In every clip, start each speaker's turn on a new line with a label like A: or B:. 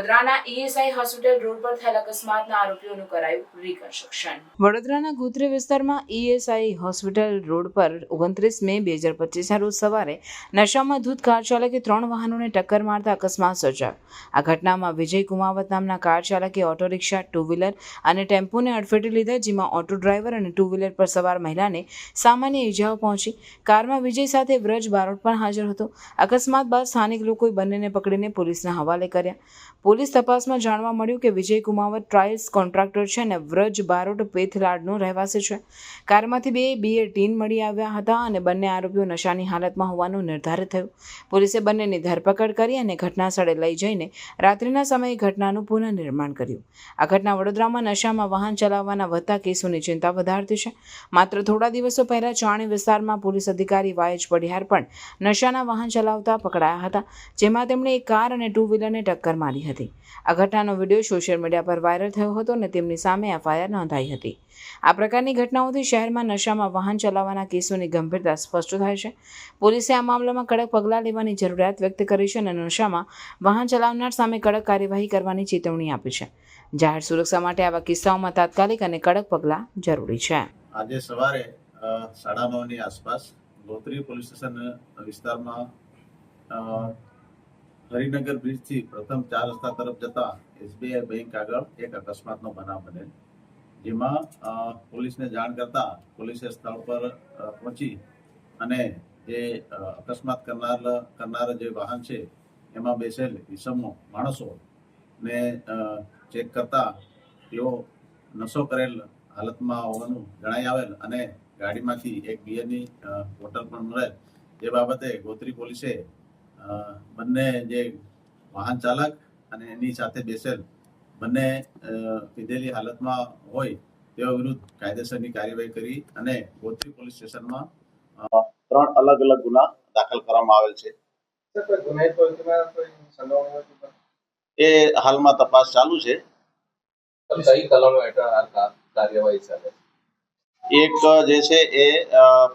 A: વડોદરાના ESI hospital road પર થયેલા અકસ્માતના આરોપીઓનું કરાયું રિકન્સ્ટ્રક્શન વડોદરાના ગોત્રી વિસ્તારમાં ઈએસઆઈ હોસ્પિટલ રોડ પર ઓગણત્રીસ મે બે હજાર પચીસના રોજ સવારે નશામાં ધૂત કાર ચાલકે ત્રણ વાહનોને ટક્કર મારતા અકસ્માત સર્જાયો. આ ઘટનામાં વિજય કુમાવત નામના કાર ચાલકે ઓટો રિક્ષા, ટુ વ્હીલર અને ટેમ્પોને અડફેટે લીધા જેમાં ઓટો ડ્રાઈવર અને ટુ વ્હીલર પર સવાર મહિલાને સામાન્ય ઈજાઓ પહોંચી. કારમાં વિજય સાથે વ્રજ બારોટ પણ હાજર હતો. અકસ્માત બાદ સ્થાનિક લોકોએ બંનેને પકડીને પોલીસના હવાલે કર્યા. પોલીસ તપાસમાં જાણવા મળ્યું કે વિજય કુમાવત ટ્રાયલ્સ કોન્ટ્રાક્ટર છે અને વ્રજ બારોટ પેથલાડનો રહેવાસી છે. કારમાંથી બે બીએ ટીન મળી આવ્યા હતા અને બંને આરોપીઓ નશાની હાલતમાં હોવાનું નિર્ધારિત થયું. પોલીસે બંનેની ધરપકડ કરી અને ઘટના સ્થળે લઈ જઈને રાત્રિના સમયે ઘટનાનું પુનઃનિર્માણ કર્યું. આ ઘટના વડોદરામાં નશામાં વાહન ચલાવવાના વધતા કેસોની ચિંતા વધારતી છે. માત્ર થોડા દિવસો પહેલા ચાણી વિસ્તારમાં પોલીસ અધિકારી વાયજ પડિયાર પણ નશાના વાહન ચલાવતા પકડાયા હતા, જેમાં તેમણે એક કાર અને ટુ વ્હીલરને ટક્કર મારી હતી. આ ઘટનાનો વીડિયો સોશિયલ મીડિયા પર વાયરલ થયો હતો અને તેમની સામે એફઆઈઆર નોંધાઈ હતી. આ પ્રકારની ઘટનાઓથી શહેરમાં નશામાં વાહન ચલાવવાના કેસોની ગંભીરતા સ્પષ્ટ થાય છે. પોલીસે આ મામલામાં કડક પગલાં લેવાની જરૂરિયાત વ્યક્ત કરી છે અને નશામાં વાહન ચલાવનાર સામે કડક કાર્યવાહી કરવાની ચેતવણી આપી છે. જાહેર સુરક્ષા માટે આવા કિસ્સાઓમાં તાત્કાલિક અને કડક પગલાં જરૂરી છે.
B: આજે સવારે સાડા નવની આસપાસ ગોત્રી પોલીસ સ્ટેશન વિસ્તારમાં હરિનગર બ્રિજથી પ્રથમ ચાર રસ્તા તરફ જતા એસબીઆઈ બેંક આગળ એક અકસ્માતનો બનાવ બનેલ જેમાં પોલીસને જાણ કરતા પોલીસે સ્થળ પર પહોંચી અને જે અકસ્માત કરનાર કરનાર જે વાહન છે, એમાં બેસેલ ઈસમો માણસો ને ચેક કરતા તેઓ નશો કરેલ હાલતમાં હોવાનું જણાઈ આવેલ અને ગાડીમાંથી એક બિયરની બોટલ પણ મળેલ. જે બાબતે ગોત્રી પોલીસે બંને જે વાહન ચાલક અને એની સાથે બેસેલ બંને પીધેલી હાલતમાં હોય તેઓ વિરુદ્ધ કાયદેસરની કાર્યવાહી કરી અને ગોત્રી પોલીસ સ્ટેશનમાં ત્રણ અલગ અલગ ગુના દાખલ કરવામાં આવેલ છે? એ હાલમાં તપાસ ચાલુ છે.
C: કઈ કલમ હેઠળ કાર્યવાહી ચાલે
B: એક જે છે એ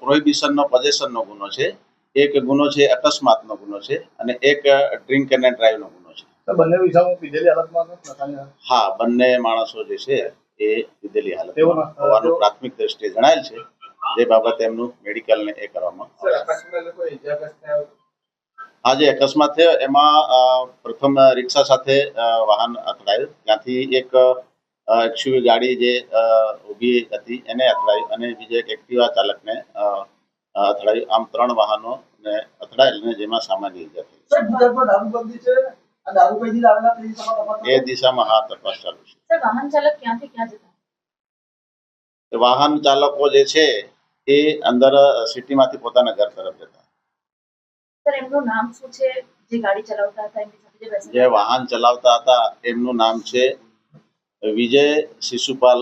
B: પ્રોહિબિશનનો પોઝેશનનો ગુનો છે. એક ગુનો છે અકસ્માતનો ગુનો છે અને એક ડ્રિંક એન્ડ ડ્રાઈવનો ગુનો છે.
D: બંને વિસામાં પીધેલી હાલતમાં.
B: હા બંને માણસો જે છે એ લીધેલી હાલત હોવાનું પ્રાથમિક દ્રષ્ટિએ જણાયેલ છે. જે બાબતે એમનું મેડિકલ ને એ કરવામાં? આ જે અકસ્માત થયો એમાં અ, પ્રથમ રિક્ષા સાથે વાહન અથડાયું. ત્યાંથી એક એક્સ્યુવી ગાડી જે અ, ઊભી હતી એને અથડાયું અને બીજા એક એક્ટિવા ચાલકને અથડાયું આમ ત્રણ વાહનો ને અથડાયેલ ને જેમાં સામાન્ય ઈજા થઈ. એ દિશામાં હા તપાસ ચાલુ છે.
E: વાહન ચાલક ક્યાંથી ક્યાં જતા?
B: વાહન ચાલકો જે છે એ અંદર સિટીમાંથી પોતાના ઘર તરફ જતા.
E: સર એમનું નામ શું છે? જે ગાડી ચલાવતા હતા એમની સાથે જે
B: જે વાહન ચલાવતા હતા એમનું નામ છે વિજય શિશુપાલ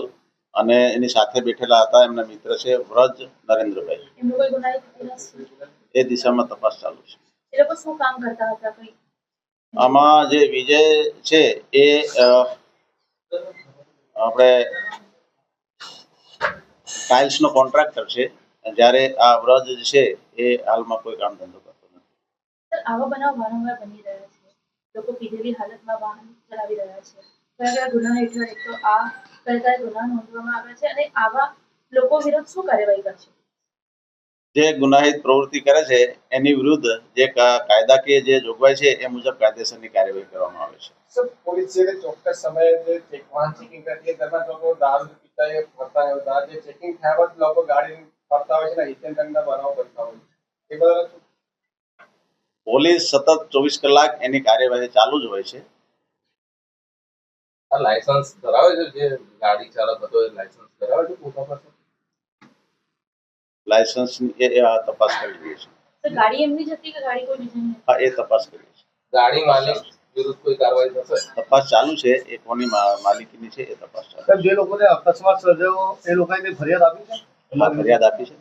B: અને એની સાથે બેઠેલા હતા એમના મિત્ર છે વ્રજ નરેન્દ્રભાઈ? એ દિશામાં તપાસ ચાલુ છે. આમાં જે વિજય છે એ આપણે ટાઇલ્સ નો કોન્ટ્રાક્ટર છે. જ્યારે આ વ્રજ છે એ હાલમાં કોઈ કામ ધંધો કરતો નથી.
E: આવા બનાવ વારંવાર બની રહ્યા છે. લોકો પીધેલી હાલતમાં વાહન ચલાવી રહ્યા છે. કયા કયા ગુના હેઠળ એક તો આ કયા કયા ગુના નોંધવામાં આવ્યા છે અને આવા લોકો વિરુદ્ધ શું કાર્યવાહી કરશે?
B: જે ગુનાહિત પ્રવૃત્તિ કરે છે એની વિરુદ્ધ જે કાયદાકીય જે જોગવાઈ છે એ મુજબ કાયદેસરની કાર્યવાહી કરવામાં આવે છે.
D: પોલીસ ચોક્કસ સમયે જે વાહન ચેકિંગ કરતી દરમિયાન લોકો દારૂ પીતા એ ફરતા હોય દારૂ જે ચેકિંગ થયા બાદ લોકો ગાડી ફરતા હોય છે ને બનાવ બનતા હોય છે. એ
B: પોલીસ સતત ચોવીસ કલાક એની કાર્યવાહી ચાલુ જ હોય છે.
C: આ લાયસન્સ ધરાવે છે? જે ગાડી ચાલક હતો એ લાયસન્સ ધરાવે છે? પોતા પાસે
B: લાયસન્સ એ આ તપાસ કરી રહી છે.
E: ગાડી એમની જ હતી કે ગાડી કોઈ બીજાની
B: હા એ તપાસ કરી છે.
C: ગાડી માલિક વિરુદ્ધ કોઈ કાર્યવાહી થશે?
B: તપાસ ચાલુ છે એ કોની માલિકીની છે એ તપાસ ચાલુ
D: સર જે લોકોને અકસ્માત સર્જાયો એ લોકોએ ફરિયાદ આપી છે?
B: છે ફરિયાદ આપી છે.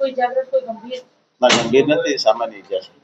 E: કોઈ જાગૃત કોઈ ગંભીર?
B: ના ગંભીર નથી સામાન્ય ઈજા છે.